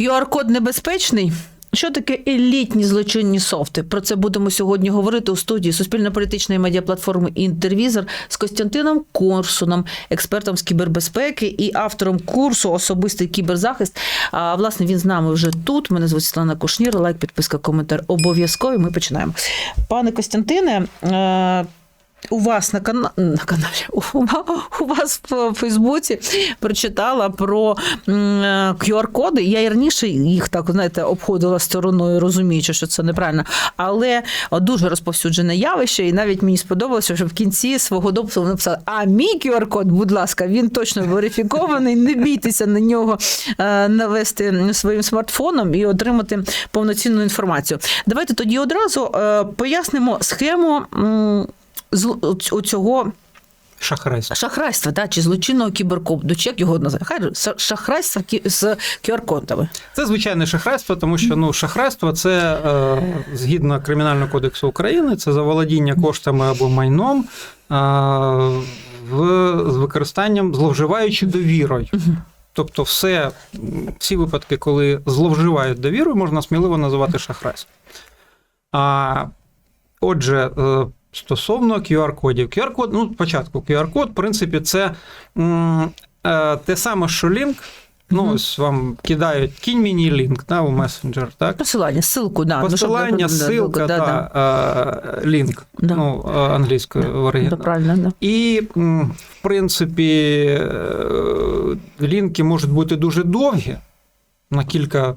QR-код небезпечний. Що таке елітні злочинні софти? Про це будемо сьогодні говорити у студії суспільно-політичної медіаплатформи Інтервізор з Костянтином Корсуном, експертом з кібербезпеки і автором курсу Особистий кіберзахист. А власне він з нами вже тут. Мене звуть Світлана Кушнір. Лайк, підписка, коментар обов'язково. Ми починаємо. Пане Костянтине. У вас на каналі на каналі у, вас в Фейсбуці прочитала про QR-коди. Я раніше їх так знаєте обходила стороною, розуміючи, що це неправильно, але дуже розповсюджене явище, і навіть мені сподобалося, що в кінці свого допису вони написали: А мій QR-код, будь ласка, він точно верифікований. Не бійтеся на нього е, навести своїм смартфоном і отримати повноцінну інформацію. Давайте тоді одразу е, пояснимо схему. М, зл- у цього Шахрайство. шахрайства, да, чи злочинного кіберкоду, чи як його називають? Хай ша- шахрайства з QR-кодами. Це звичайне шахрайство, тому що ну шахрайство це е, згідно Кримінального кодексу України, це заволодіння коштами або майном е, в, з використанням зловживаючи довірою. Тобто, все, всі випадки, коли зловживають довірою, можна сміливо називати шахрайством. А, отже, е, стосовно QR-кодів. QR-код, ну, спочатку, QR-код, в принципі, це м, е, те саме, що лінк. Ну, ось вам кидають кінь мені лінк да, у месенджер, так? Посилання, ссылку, да. ну, Посилання, да, да, да, да, е, лінк, Да. ну, е, англійською да, оригінально. правильно, да. І, в принципі, е, лінки можуть бути дуже довгі, на кілька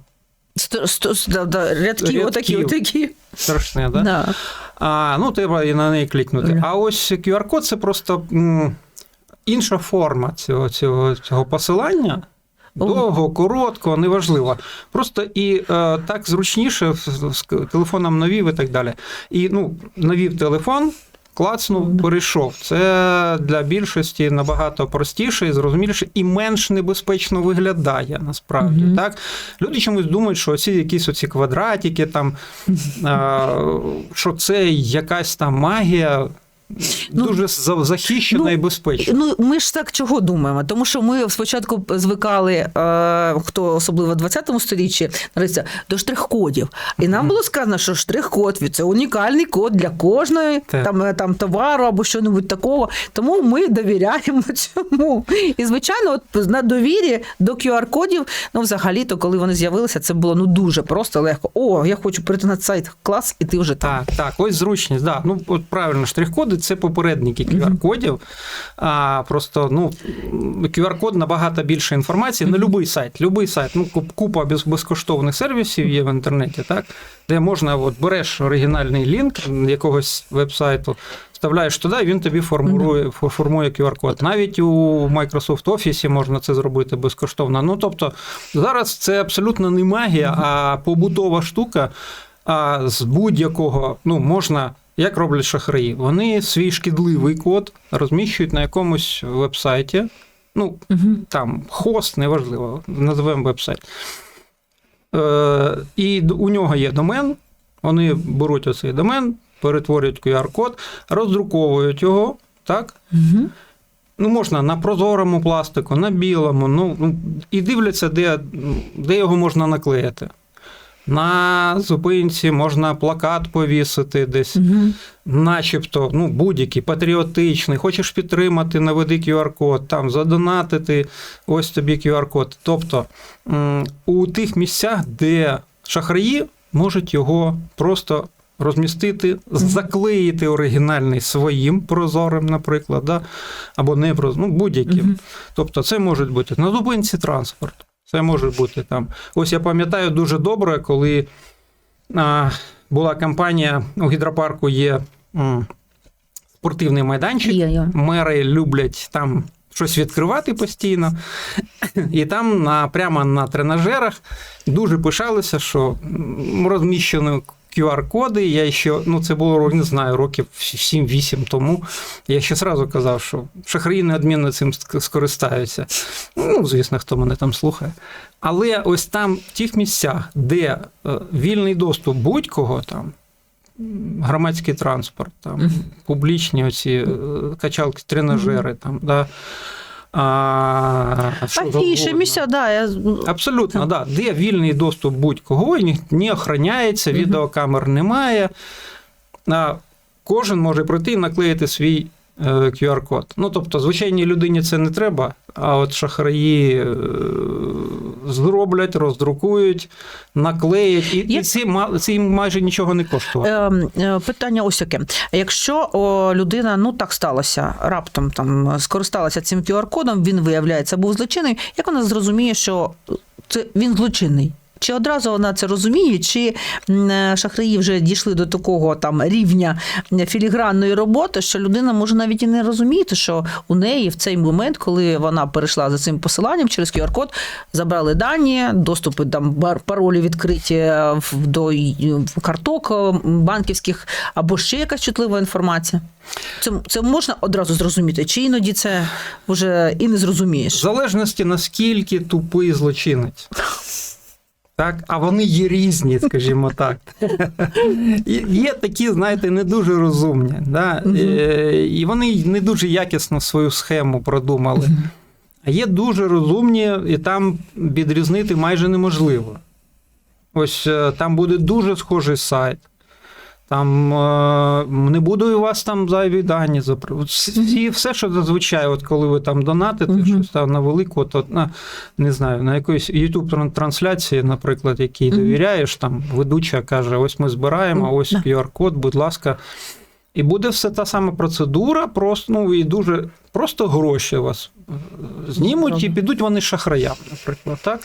Сто, сто, да, да, рядки, Рядків. отакі, отакі. страшне, да? Да. А, ну, треба і на неї клікнути. А ось QR-код це просто м, інша форма цього, цього, цього посилання. Довго, коротко, неважливо. Просто і е, так зручніше з, з телефоном навів і так далі. І ну, навів телефон, клацнув, перейшов. Це для більшості набагато простіше і зрозуміліше, і менш небезпечно виглядає насправді. Мгм. Так? Люди чомусь думають, що ці якісь оці квадратики, там, а, що це якась там магія. Ну, Дуже за- захищена ну, і безпечна. Ну, ми ж так чого думаємо? Тому що ми спочатку звикали, е, хто особливо в 20-му сторіччі, до штрих-кодів. І нам було сказано, що штрих-код це унікальний код для кожної Так. там, е, там товару або що-небудь такого. Тому ми довіряємо цьому. І звичайно, от на довірі до QR-кодів, ну взагалі-то, коли вони з'явилися, це було ну дуже просто легко. О, я хочу перейти на сайт клас, і ти вже там. Так, так, ось зручність. Да. Ну, от правильно, штрих-коди це попередники QR-кодів. А, просто ну, QR-код набагато більше інформації на будь-який сайт. Любий сайт. Ну, купа без, безкоштовних сервісів є в інтернеті, так, де можна, от береш оригінальний лінк якогось веб-сайту. Вставляєш туди, і він тобі формує, формує QR-код. Навіть у Microsoft Office можна це зробити безкоштовно. Ну, тобто, зараз це абсолютно не магія, а побутова штука. А з будь-якого ну, можна, як роблять шахраї, вони свій шкідливий код розміщують на якомусь веб-сайті. Ну, Угу. там хост, неважливо, називаємо веб-сайт. Е, і у нього є домен. Вони беруть оцей домен, перетворюють QR-код, роздруковують його, так? Угу. Ну, можна на прозорому пластику, на білому, ну, ну і дивляться, де, де його можна наклеїти. На зупинці можна плакат повісити десь, Угу. начебто, ну, будь-який патріотичний, хочеш підтримати, наведи QR-код, там задонатити, ось тобі QR-код. Тобто у тих місцях, де шахраї можуть його просто розмістити, заклеїти оригінальний своїм прозорим, наприклад, да? або не прозорим, ну, будь-яким. Мгм. Тобто, це може бути на зупинці транспорту. Це може бути там. Ось я пам'ятаю дуже добре, коли а, була кампанія у гідропарку є м, спортивний майданчик. Є, є. Мери люблять там щось відкривати постійно. І там на, прямо на тренажерах дуже пишалися, що розміщено QR-коди. Я ще, ну це було, не знаю, років 7-8 тому. Я ще зразу казав, що шахраї неодмінно цим скористаються. Ну, звісно, хто мене там слухає. Але ось там, в тих місцях, де е, вільний доступ будь-кого там. Громадський транспорт, там, публічні оці е, качалки, тренажери, там, да, А, місця, да, я... Абсолютно, да. Де вільний доступ будь-кого, ні- не охороняється, відеокамер немає. А, кожен може пройти і наклеїти свій е, QR-код. Ну, тобто, звичайній людині це не треба, а от шахраї е, зроблять, роздрукують, наклеять, і, Є- і це, ма- майже нічого не коштує. Ем, е, Питання ось яке. Якщо о, людина, ну так сталося, раптом там скористалася цим QR-кодом, він виявляється, був злочинний, як вона зрозуміє, що це він злочинний? Чи одразу вона це розуміє, чи е, шахраї вже дійшли до такого там рівня філігранної роботи, що людина може навіть і не розуміти, що у неї в цей момент, коли вона перейшла за цим посиланням через QR-код, забрали дані, доступи там паролі відкриті е, в- до карток е, банківських або ще якась чутлива інформація. Це, це можна одразу зрозуміти, чи іноді це вже і не В зрозумієш. залежності наскільки тупий злочинець. Так, а вони є різні, скажімо так. Є такі, знаєте, не дуже розумні. Да? Е, І вони не дуже якісно свою схему продумали. А є дуже розумні, і там відрізнити майже неможливо. Ось е, там буде дуже схожий сайт. Там е, не буде у вас там зайві дані. запри- все, що зазвичай, от коли ви там донатите, Мгм. щось там на велику, то на не знаю, на якоїсь youtube трансляції, наприклад, якій довіряєш, там ведуча каже: ось ми збираємо, ось. QR-код, будь ласка. І буде все та сама процедура, просто ну і дуже просто гроші вас е, знімуть і підуть вони шахраям, наприклад, так?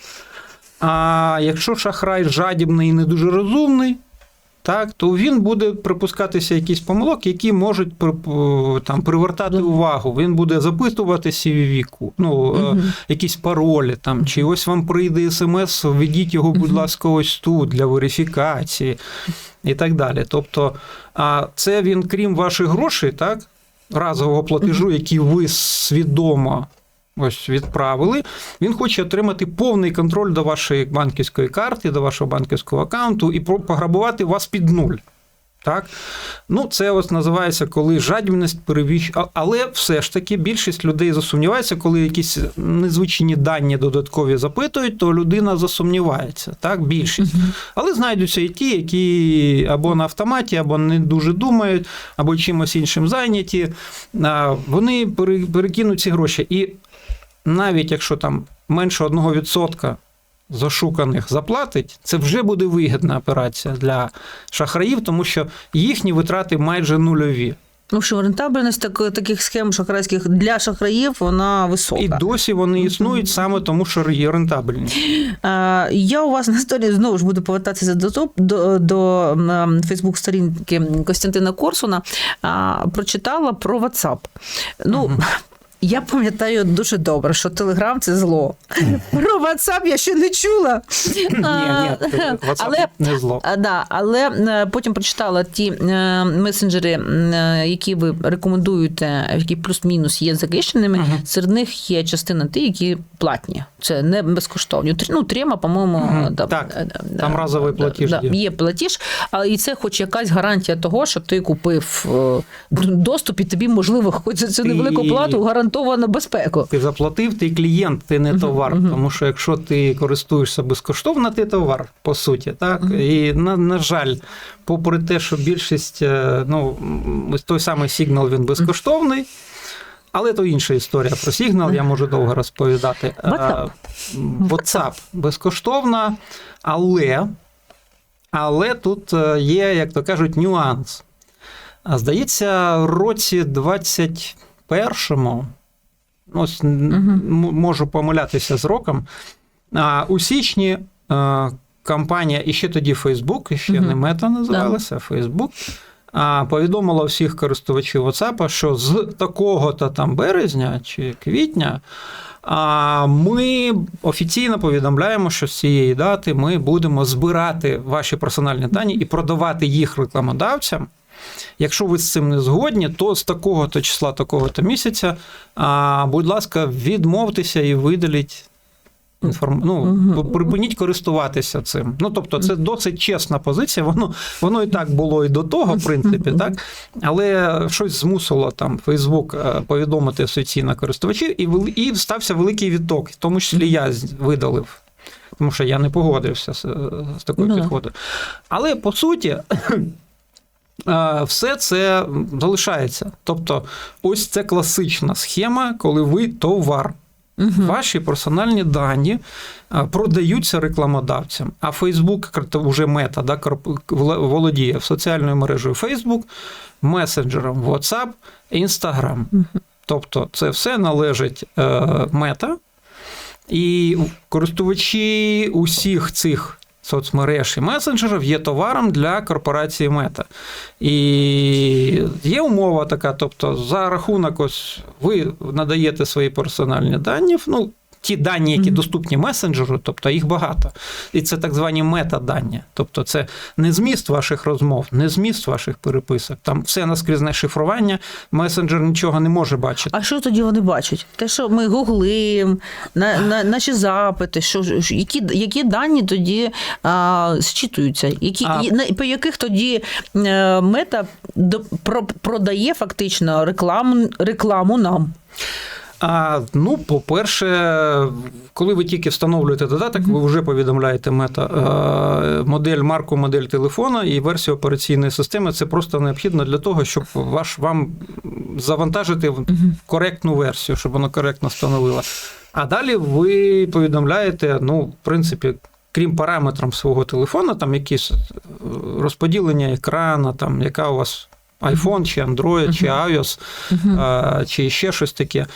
А якщо шахрай жадібний і не дуже розумний, так, то він буде припускатися якісь помилок, які можуть там, привертати увагу. Він буде запитувати CVV, ну, Мгм. якісь паролі, там, чи ось вам прийде смс, введіть його, будь ласка, ось тут для верифікації і так далі. Тобто, а це він, крім ваших грошей, так, разового платежу, який ви свідомо ось відправили, він хоче отримати повний контроль до вашої банківської карти, до вашого банківського аккаунту і пограбувати вас під нуль. Так? Ну, це ось називається, коли жадібність перевіщ... Але все ж таки більшість людей засумнівається, коли якісь незвичайні дані додаткові запитують, то людина засумнівається. Так, більшість. Але знайдуться і ті, які або на автоматі, або не дуже думають, або чимось іншим зайняті. Вони перекинуть ці гроші. І навіть якщо там менше 1% зашуканих заплатить, це вже буде вигідна операція для шахраїв, тому що їхні витрати майже нульові. Ну що рентабельність так, таких схем шахрайських для шахраїв вона висока. І досі вони існують саме тому, що є рентабельні. Я у вас на сторі знову ж буду повертатися до до, до Фейсбук-сторінки Костянтина Корсуна. Прочитала про WhatsApp. Ну, Я пам'ятаю дуже добре, що Телеграм це зло. Про WhatsApp я ще не чула. Ні, ні, WhatsApp Але не зло. Да, але е, потім прочитала ті е, месенджери, е, які ви рекомендуєте, які плюс-мінус є захищеними. Серед них є частина ті, які платні. Це не безкоштовні. Ну, трема, по-моєму, Мгм. да, Так, да, там да, разовий платіж да, є. платіж, але і це хоч якась гарантія того, що ти купив доступ, і тобі, можливо, хоч за цю невелику плату гарантовано безпеку. Ти заплатив, ти клієнт, ти не товар. мгм. Тому що якщо ти користуєшся безкоштовно, ти товар, по суті. Так? Мгм. І на, на жаль, попри те, що більшість, е, ну, той самий сигнал він безкоштовний. Але то інша історія про сигнал, я можу довго розповідати. Е, WhatsApp. WhatsApp безкоштовна, але, але тут е, є, як то кажуть, нюанс. Здається, році 21-му, ось н- можу помилятися з роком. А у січні е, компанія, і ще тоді Facebook, і ще не мета називалася, а Facebook, а, повідомила всіх користувачів WhatsApp, що з такого-то там березня чи квітня. Ми офіційно повідомляємо, що з цієї дати ми будемо збирати ваші персональні дані і продавати їх рекламодавцям. Якщо ви з цим не згодні, то з такого-то числа, такого-то місяця, а, будь ласка, відмовтеся і видаліть інформ... ну, Мгм. припиніть користуватися цим. Ну, тобто, це досить чесна позиція. Воно, воно і так було і до того, в принципі, так. Але щось змусило там Фейсбук повідомити офіційно користувачів, і, і стався великий відток, в тому числі я видалив. Тому що я не погодився з, з такою Ну підходом. Але по суті, все це залишається. Тобто, ось це класична схема, коли ви товар. Мгм. Ваші персональні дані продаються рекламодавцям, а Facebook, вже мета, да, володіє соціальною мережею Facebook, месенджером WhatsApp, Instagram. Тобто це все належить е, мета, і користувачі усіх цих соцмереж і месенджерів є товаром для корпорації Мета. І є умова така, тобто за рахунок ось ви надаєте свої персональні дані, ну, ті дані, які доступні месенджеру, тобто їх багато. І це так звані метадані. Тобто це не зміст ваших розмов, не зміст ваших переписок. Там все наскрізне шифрування, месенджер нічого не може бачити. А що тоді вони бачать? Те, що ми гуглим, на, на, наші запити, що, які, які дані тоді а, зчитуються, які, А- і на, по яких тоді е, мета до, про, продає фактично рекламу, рекламу нам? А, ну, по-перше, коли ви тільки встановлюєте додаток, ви вже повідомляєте мета е, модель, марку, модель телефона і версію операційної системи. Це просто необхідно для того, щоб ваш вам завантажити в коректну версію, щоб воно коректно встановило. А далі ви повідомляєте, ну, в принципі. Крім параметрам свого телефона, там якісь е, розподілення екрана, там яка у вас iPhone, чи Android, чи iOS, а, чи ще щось таке.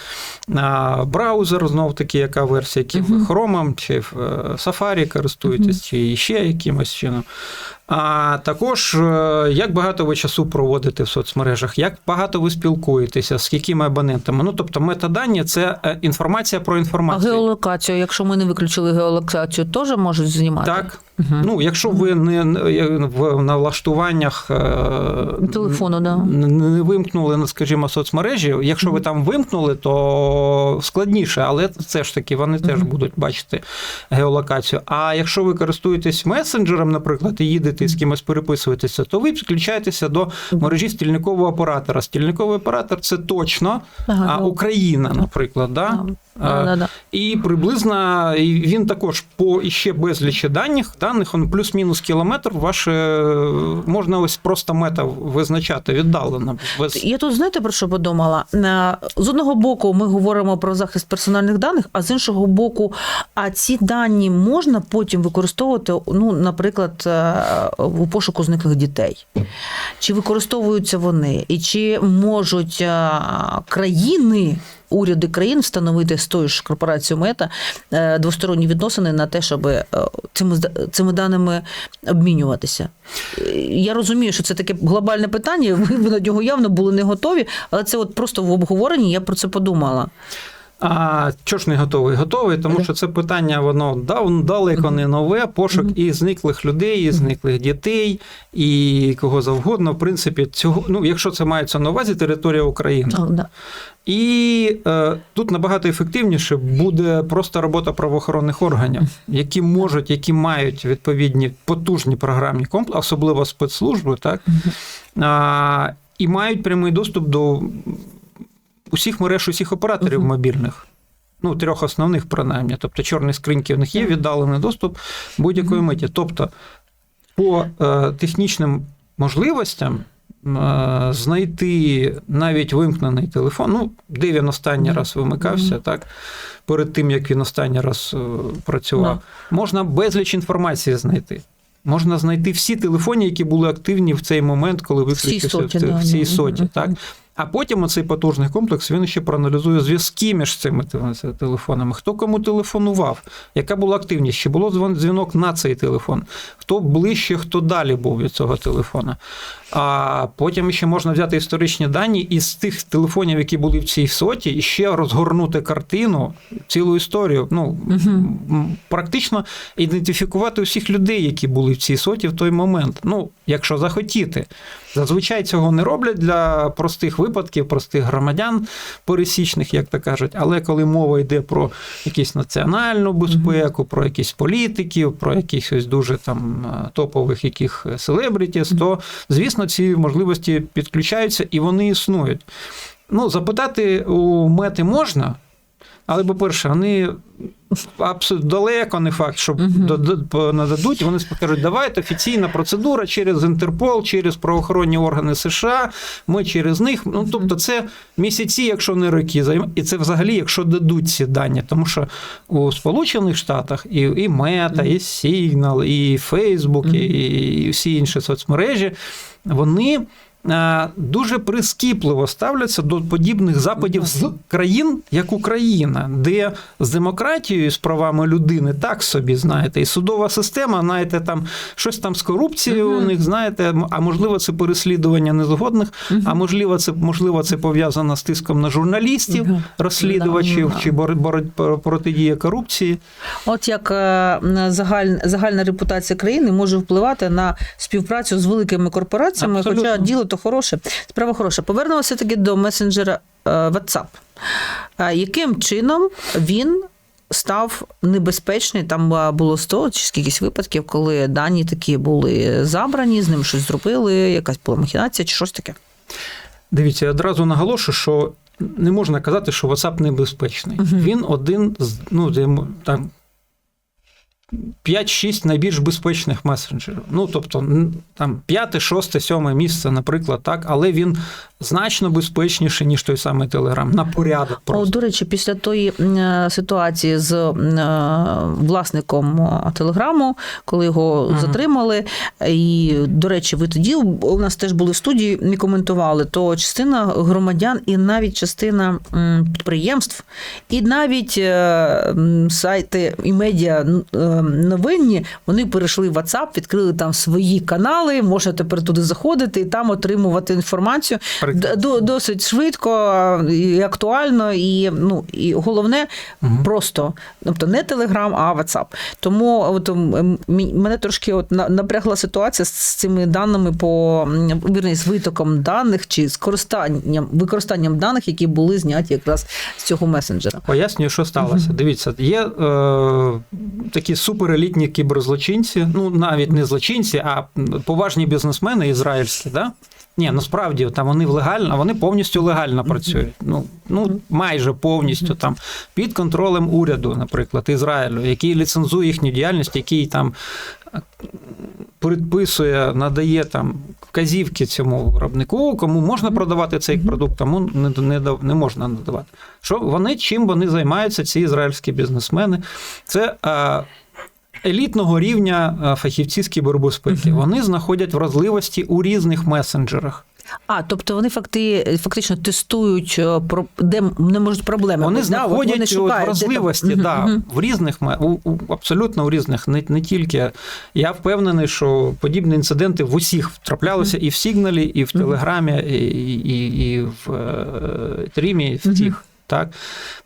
А, Браузер, знов таки, яка версія, яким ви Chrome, чи в е, Safari користуєтесь, чи ще якимось чином. А також е, як багато ви часу проводите в соцмережах, як багато ви спілкуєтеся, з якими абонентами. Ну, тобто, метадані це е, інформація про А інформацію. геолокацію, якщо ми не виключили геолокацію, теж можуть знімати? Так, Мгм. ну якщо ви не в налаштуваннях е, Телефону, да. не не вимкнули, ну, скажімо, соцмережі. Якщо ви там вимкнули, то складніше, але це ж таки вони теж будуть бачити геолокацію. А якщо ви користуєтесь месенджером, наприклад, і їдете і з кимось переписуєтеся, то ви підключаєтеся до мережі стільникового оператора. Стільниковий оператор це точно Ага, а, Україна, наприклад. Да? да. Да. І приблизно він також по іще безлічі даних, даних он плюс-мінус кілометр, ваше можна ось просто мета визначати віддалено. Без... Я тут знаєте про що подумала? З одного боку, ми говоримо про захист персональних даних, а з іншого боку, а ці дані можна потім використовувати, ну, наприклад, е, у пошуку зниклих дітей. Чи використовуються вони, і чи можуть е, країни. Уряди країн встановити з тою ж корпорацією Мета е, двосторонні відносини на те, щоб е, цими цими даними обмінюватися. Я розумію, що це таке глобальне питання. Ви на нього явно були не готові, але це от просто в обговоренні я про це подумала. А чого ж не готовий? Готовий, тому що це питання, воно дав- далеко не нове. Пошук і зниклих людей, і зниклих дітей, і кого завгодно. В принципі, цього, ну, якщо це мається на увазі, територія України. І е, тут набагато ефективніше буде просто робота правоохоронних органів, які можуть, які мають відповідні потужні програмні комплекси, особливо спецслужби, так а, і мають прямий доступ до усіх мереж, усіх операторів Мгм. мобільних. Ну, трьох основних, принаймні. Тобто, чорні скриньки в них є, віддалений доступ будь-якої миті. Тобто, по е, технічним можливостям е, знайти навіть вимкнений телефон, ну, де він останній раз вимикався, Мгм. так, перед тим, як він останній раз е, працював, можна безліч інформації знайти. Можна знайти всі телефони, які були активні в цей момент, коли виключився соті, в, да, в цій да. соті. Мгм. Так? А потім оцей потужний комплекс він ще проаналізує зв'язки між цими телефонами, хто кому телефонував, яка була активність, чи було дзвінок на цей телефон, хто ближче, хто далі був від цього телефона. А потім ще можна взяти історичні дані і з тих телефонів, які були в цій соті, і ще розгорнути картину, цілу історію. Ну м, практично ідентифікувати усіх людей, які були в цій соті в той момент. Ну, якщо захотіти. Зазвичай цього не роблять для простих випадків, простих громадян пересічних, як то кажуть. Але коли мова йде про якусь національну безпеку, про якісь політиків, про якихось дуже там е, топових яких селебрітіс, то звісно ці можливості підключаються і вони існують. Ну, запитати у мети можна, але, по-перше, вони абсолютно далеко не факт, що нададуть. Вони скажуть, давайте офіційна процедура через Інтерпол, через правоохоронні органи США. Ми через них. Ну тобто, це місяці, якщо не роки, і це взагалі, якщо дадуть ці дані, тому що у Сполучених Штатах і, і Мета, і Signal, і Facebook, і, і всі інші соцмережі, вони. Е, Дуже прискіпливо ставляться до подібних западів з країн, як Україна, де з демократією, з правами людини так собі, знаєте, і судова система, знаєте, там щось там з корупцією у них, знаєте, а можливо, це переслідування незгодних, а можливо, це можливо, це пов'язано з тиском на журналістів, Мгм. розслідувачів Да. чи бор- бор- протидія корупції. От як е, загаль, загальна репутація країни може впливати на співпрацю з великими корпораціями, Абсолютно. хоча діло то хороше, справа хороша. Повернемося таки до месенджера е, WhatsApp. Е, Яким чином він став небезпечний? Там е, було 100 чи скількись випадків, коли дані такі були забрані, з ним щось зробили, якась була махінація чи щось таке. Дивіться, я одразу наголошую, що не можна казати, що WhatsApp небезпечний. Мгм. Він один з ну, там. 5-6 найбільш безпечних месенджерів. Ну, тобто, там п'яте, шосте, сьоме місце, наприклад, так, але він значно безпечніший, ніж той самий Телеграм. На порядок О, до речі, після тої м, ситуації з е, власником е, телеграму, коли його Мгм. затримали, і до речі, ви тоді у нас теж були в студії, не коментували, то частина громадян і навіть частина підприємств, і навіть е, сайти і медіа е, новинні, вони перейшли в WhatsApp, відкрили там свої канали, можна тепер туди заходити і там отримувати інформацію. До- досить швидко і актуально, і ну і головне Мгм. просто, тобто не Телеграм, а WhatsApp. Тому от мене трошки от напрягла ситуація з цими даними по вірні, з витоком даних чи з користанням використанням даних, які були зняті якраз з цього месенджера. Пояснюю, що сталося. Дивіться, є е, такі суперелітні кіберзлочинці, ну навіть не злочинці, а поважні бізнесмени ізраїльські, да? Ні, насправді там вони легально, вони повністю легально працюють. Ну, ну майже повністю там під контролем уряду, наприклад, Ізраїлю, який ліцензує їхню діяльність, який там е, предписує, надає там вказівки цьому виробнику, кому можна продавати цей продукт, кому не, не, не можна надавати. Що вони чим вони займаються, ці ізраїльські бізнесмени? Це е, елітного рівня е, фахівці з кібербезпеки. Вони знаходять вразливості у різних месенджерах. А, тобто вони факти, фактично тестують, е, де не можуть проблеми. Вони знаходять от шукають, де вразливості, Мгм, да, в різних у, у, абсолютно у різних, не, не тільки. Я впевнений, що подібні інциденти в усіх траплялися і в Сігналі, і в Телеграмі, і, і, і в е, Трімі, і в тих. Так,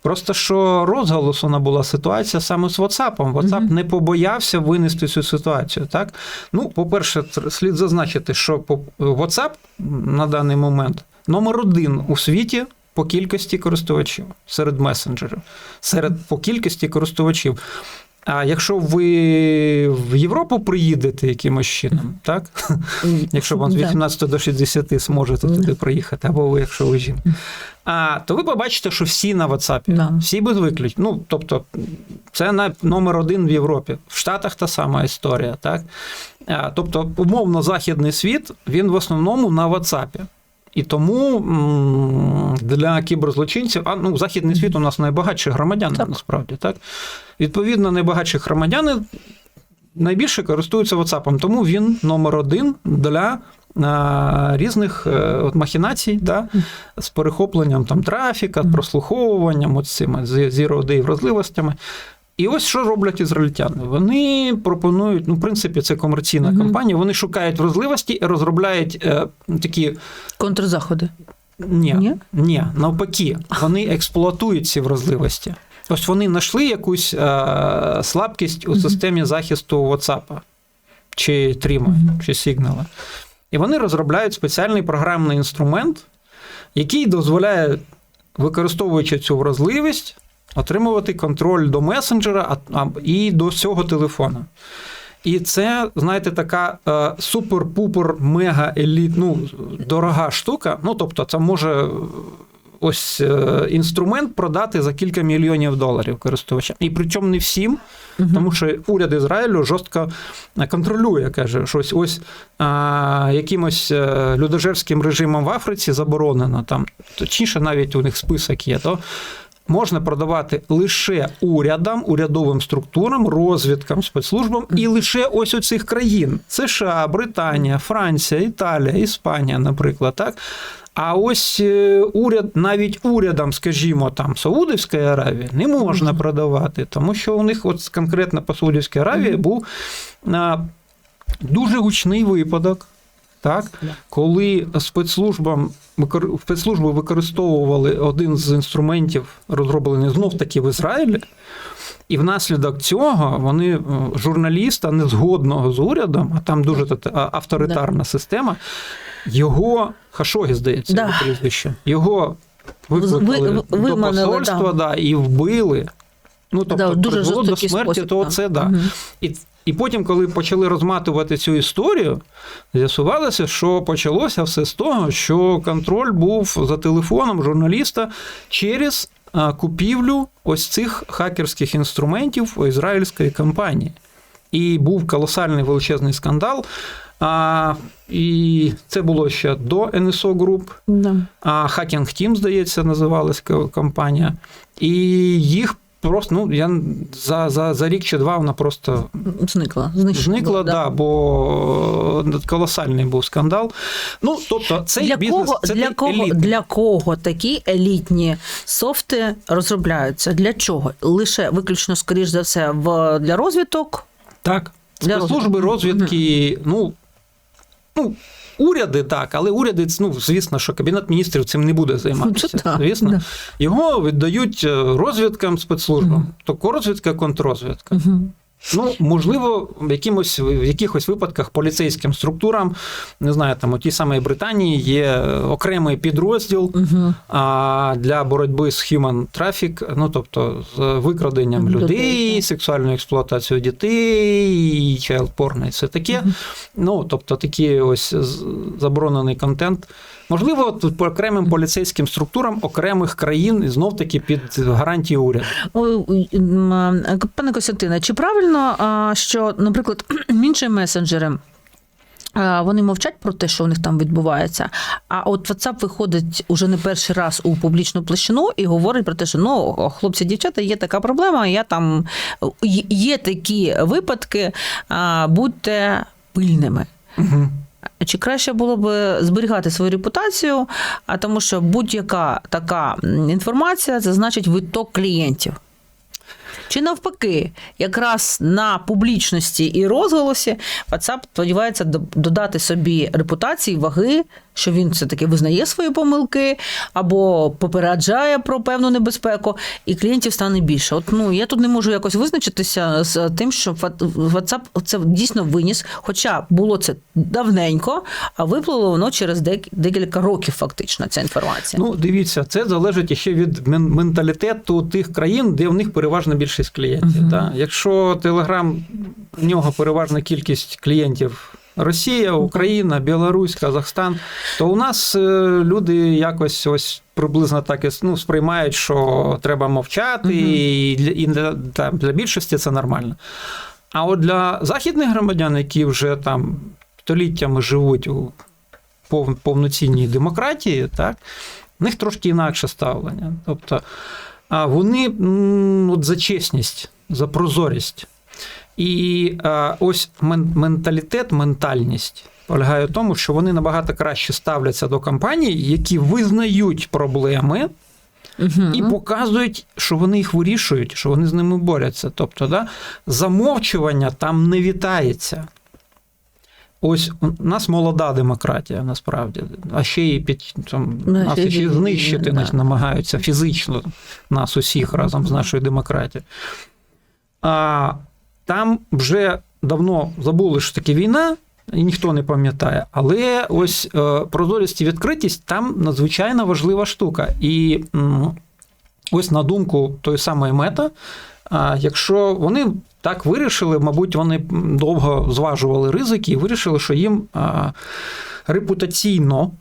просто що розголосена була ситуація саме з WhatsApp. WhatsApp Мгм. не побоявся винести цю ситуацію. Так, ну, по-перше, слід зазначити, що WhatsApp на даний момент номер один у світі по кількості користувачів серед месенджерів, серед по кількості користувачів. А якщо ви в Європу приїдете якимось чином, так? Якщо вам з 18 до 60 зможете туди приїхати, або ви, якщо ви жінка, а, то ви побачите, що всі на WhatsApp. Всі без виключень. Ну, тобто, це номер один в Європі. В Штатах та сама історія, так? А, тобто, умовно, західний світ, він в основному на WhatsApp. І тому для кіберзлочинців, а ну, західний світ у нас найбагатші громадяни, Так. насправді, так? Відповідно, найбагатші громадяни найбільше користуються WhatsApp, тому він номер один для різних е, от, махінацій, да, з перехопленням там, трафіка, прослуховуванням, от цими з- day вразливостями. І ось що роблять ізраїльтяни. Вони пропонують, ну, в принципі, це комерційна Мгм. компанія. Вони шукають вразливості і розробляють е, такі Контрзаходи. ні, Ні? ні, навпаки, вони експлуатують ці вразливості. Ось вони знайшли якусь е, слабкість у системі захисту WhatsApp чи Тріма, чи Сігнала. І вони розробляють спеціальний програмний інструмент, який дозволяє, використовуючи цю вразливість, отримувати контроль до месенджера і до всього телефона. І це, знаєте, така е, супер-пупер мега еліт, ну, дорога штука. Ну, тобто, це може е, ось е, інструмент продати за кілька мільйонів доларів користувачам. І причому не всім, Мгм. тому що уряд Ізраїлю жорстко контролює, каже, що ось ось а, якимось людожерським режимом в Африці заборонено там, точніше, навіть у них список є, то можна продавати лише урядам, урядовим структурам, розвідкам, спецслужбам і лише ось у цих країн: США, Британія, Франція, Італія, Іспанія, наприклад, так. А ось е, уряд, навіть урядам, скажімо, там Саудівської Аравії не можна продавати, тому що у них, от конкретно по Саудівській Аравії, був дуже гучний випадок. Так, коли спецслужбам спецслужби використовували один з інструментів, розроблений знов таки в Ізраїлі, і внаслідок цього вони е, журналіста незгодного з урядом, а там дуже авторитарна система, його Хашогі, здається, Да. прізвище, його Ви- викликали ви- до посольства да. і вбили. Ну, тобто, Да, дуже призвело до смерті, спосіб, то це да. Мгм. І, і потім, коли почали розматувати цю історію, з'ясувалося, що почалося все з того, що контроль був за телефоном журналіста через а, купівлю ось цих хакерських інструментів ізраїльської компанії. І був колосальний величезний скандал. А, і це було ще до NSO Group. Да. А Hacking Team, здається, називалась компанія. І їх просто, ну, я за, за, за рік чи два вона просто Зникла. Знищена зникла, була, да, бо колосальний був скандал. Ну, тобто, цей для бізнес кого, це для, кого, елітний. для кого такі елітні софти розробляються? Для чого? Лише виключно, скоріш за все, в, для розвиток. Так. Для розвитку. розвідки, ну, ну, уряди так, але уряди, ну, звісно, що Кабінет міністрів цим не буде займатися. Так, звісно. да. Його віддають е, розвідкам, спецслужбам. угу. То розвідка, контррозвідка. Мгм. Ну, можливо, в якимось в якихось випадках поліцейським структурам, не знаю, там у тій самій Британії є окремий підрозділ Мгм. а, для боротьби з human traffic, ну тобто з викраденням Людей, людей, сексуальною експлуатацією дітей, child porn і все таке. Мгм. Ну, тобто такий ось заборонений контент. Можливо, тут по окремим поліцейським структурам окремих країн і знов таки під гарантії уряду. А, Пане Костянтине, чи правильно, що, наприклад, інші месенджери? Вони мовчать про те, що у них там відбувається. А от WhatsApp виходить уже не перший раз у публічну площину і говорить про те, що ну, хлопці, дівчата, є така проблема. Я там є- є такі випадки, будьте пильними. Угу. Чи краще було б зберігати свою репутацію, а тому що будь-яка така інформація це значить виток клієнтів. Чи навпаки, якраз на публічності і розголосі WhatsApp сподівається додати собі репутації, ваги, що він все-таки визнає свої помилки або попереджає про певну небезпеку, і клієнтів стане більше. От ну я тут не можу якось визначитися з тим, що WhatsApp це дійсно виніс, хоча було це давненько, а виплило воно через дек- декілька років, фактично, ця інформація. Ну, дивіться, це залежить ще від мен- менталітету тих країн, де в них переважна більшість клієнтів. Мгм. Да? Якщо Телеграм, в нього переважна кількість клієнтів. Росія, Україна, Білорусь, Казахстан, то у нас е, люди якось ось приблизно так і ну, сприймають, що треба мовчати, і, для, і для, та, для більшості це нормально. А от для західних громадян, які вже там століттями живуть у пов- повноцінній демократії, так, в них трошки інакше ставлення. Тобто а вони от за чесність, за прозорість. І а, ось менталітет, ментальність полягає в тому, що вони набагато краще ставляться до компаній, які визнають проблеми, Мгм. і показують, що вони їх вирішують, що вони з ними борються. Тобто, да, замовчування там не вітається. Ось у нас молода демократія, насправді, а ще й під там, Ну, нас ще ще знищити да. нас намагаються фізично нас усіх разом з нашою демократією. А там вже давно забули, що таке війна, і ніхто не пам'ятає. Але ось е, прозорість і відкритість там надзвичайно важлива штука. І ось на думку тої самої мета, якщо вони так вирішили, мабуть, вони довго зважували ризики і вирішили, що їм репутаційно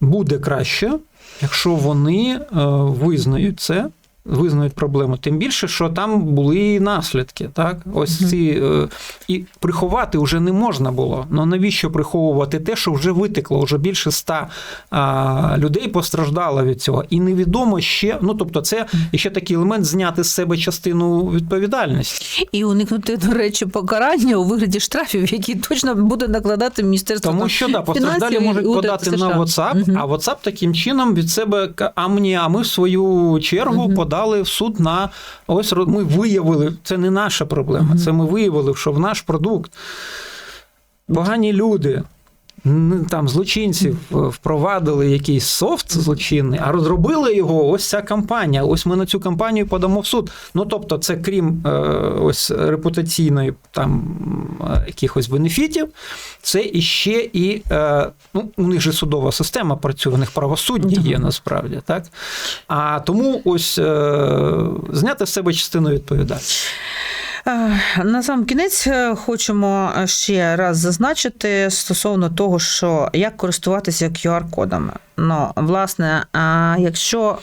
буде краще, якщо вони е, визнають це. Визнають проблему, тим більше, що там були наслідки. Так, ось Мгм. ці е, і приховати вже не можна було. Ну навіщо приховувати те, що вже витекло? Вже більше ста людей постраждало від цього, і невідомо ще. Ну тобто, це ще такий елемент зняти з себе частину відповідальності. І уникнути, до речі, покарання у вигляді штрафів, які точно буде накладати міністерство. Тому там, що да, постраждалі можуть подати США. на WhatsApp, Мгм. а WhatsApp таким чином від себе а мені, а ми в свою чергу Мгм. Подали в суд на ось ми виявили, це не наша проблема, це ми виявили, що в наш продукт погані люди. Там злочинців е, впровадили якийсь софт злочинний, а розробили його ось ця компанія. Ось ми на цю компанію подамо в суд. Ну тобто, це крім е, ось репутаційної там якихось бенефітів, це іще і е, ну, у них же судова система працює, у них правосуддя є насправді, так? А тому ось зняти з себе частину відповідальності. Е, На сам кінець е, хочемо ще раз зазначити стосовно того, що як користуватися QR-кодами. Ну, власне, якщо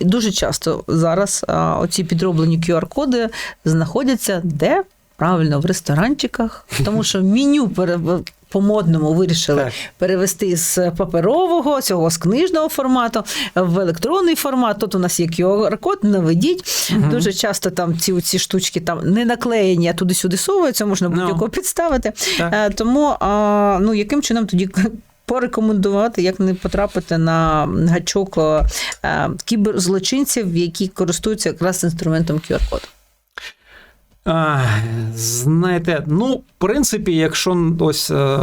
дуже часто зараз оці підроблені QR-коди знаходяться де? Правильно, в ресторанчиках, тому що меню по-модному вирішили Так. перевести з паперового, цього з книжного формату в електронний формат. Тут у нас є QR-код, наведіть. Мгм. Дуже часто там ці, ці штучки там не наклеєні, а туди-сюди совуються, можна Ну. будь-якого підставити. Так. Е, Тому ну, яким чином тоді порекомендувати, як не потрапити на гачок е, кіберзлочинців, які користуються якраз інструментом QR-коду? А, знаєте, ну, в принципі, якщо ось е,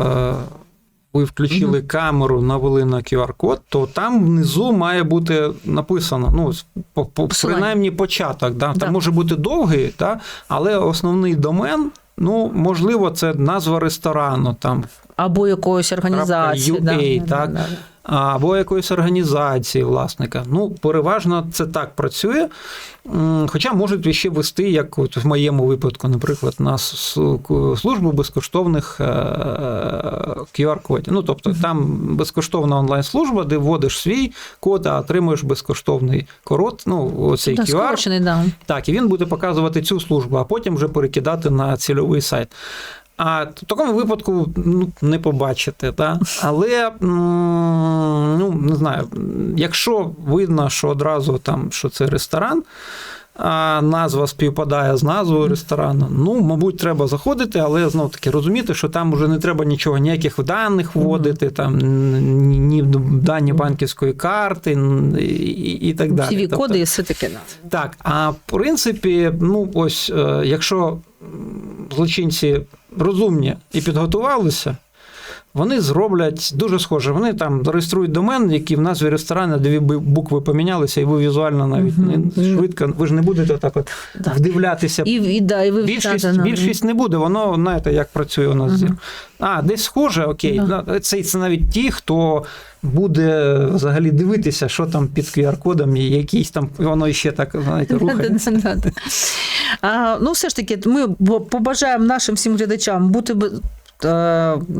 ви включили камеру, навели на QR-код, то там внизу має бути написано, ну, по, по, принаймні початок. Да? Там Да. може бути довгий, да? але основний домен, ну, можливо, це назва ресторану, там, Або якоїсь організації. UA, так? або якоїсь організації власника. Ну, переважно це так працює. Хоча можуть ще вести, як от в моєму випадку, наприклад, на службу безкоштовних е, QR-кодів. Ну, тобто там безкоштовна онлайн-служба, де вводиш свій код, а отримуєш безкоштовний корот, ну, оцей Да, QR. да. Так, і він буде показувати цю службу, а потім вже перекидати на цільовий сайт. А в такому випадку ну, не побачите. Да? Але ну, не знаю, якщо видно, що одразу там, що це ресторан, а назва співпадає з назвою ресторану, ну, мабуть, треба заходити, але знов таки розуміти, що там вже не треба нічого, ніяких даних вводити, там, ні, ні дані банківської карти і, і, так далі. Тобто- коди і все таке. так, а в принципі, ну ось, е, якщо злочинці розумні і підготувалися, вони зроблять дуже схоже. Вони там зареєструють домен, який в назві ресторану дві букви помінялися, і ви візуально навіть Мгм. не швидко, ви ж не будете так от Да. вдивлятися. І, і, да, і ви Більшість, да, більшість не буде, воно знаєте, як працює у нас. Зір. А, десь схоже, окей. Да. Ну, Це, це навіть ті, хто буде взагалі дивитися, що там під QR-кодом, і якийсь там, воно ще так, знаєте, рухається. А, ну, все ж таки, ми побажаємо нашим всім глядачам бути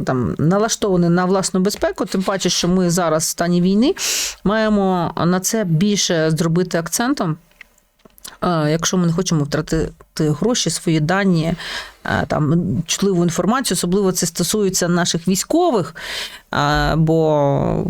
там, налаштовані на власну безпеку, тим паче, що ми зараз в стані війни маємо на це більше зробити акцентом, е, якщо ми не хочемо втратити гроші, свої дані, е, там чутливу інформацію. Особливо це стосується наших військових, е, бо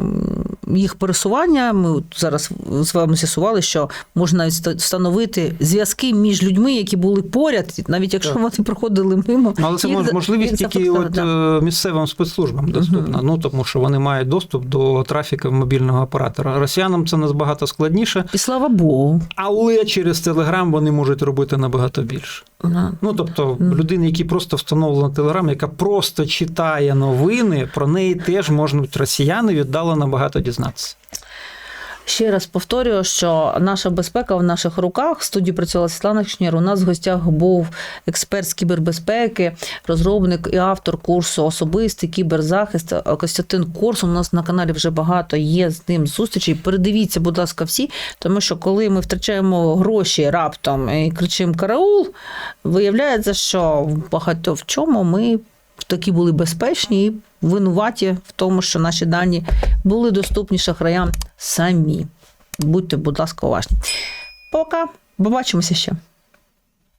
їх пересування. Ми зараз з вами з'ясували, що можна навіть встановити зв'язки між людьми, які були поряд, навіть якщо Так. вони проходили мимо. Ну, Але це їх можливість їх тільки от да. е, місцевим спецслужбам доступна. Ну тому що вони мають доступ до трафіку мобільного оператора. Росіянам це набагато складніше, І слава Богу. але через Телеграм вони можуть робити набагато більше. Да. Ну тобто, людина, які просто встановлена Телеграм, яка просто читає новини, про неї теж можуть росіяни віддало набагато дізнатися. Ще раз повторюю, що наша безпека в наших руках. В студії працювала Світлана Кшнір. У нас в гостях був експерт з кібербезпеки, розробник і автор курсу Особистий кіберзахист Костянтин Корсун. У нас на каналі вже багато є з ним зустрічей. Передивіться, будь ласка, всі, тому що коли ми втрачаємо гроші раптом і кричимо караул, виявляється, що багато в чому ми такі були безпечні і винуваті в тому, що наші дані були доступні шахраям самі. Будьте, будь ласка, уважні. Пока, побачимося ще.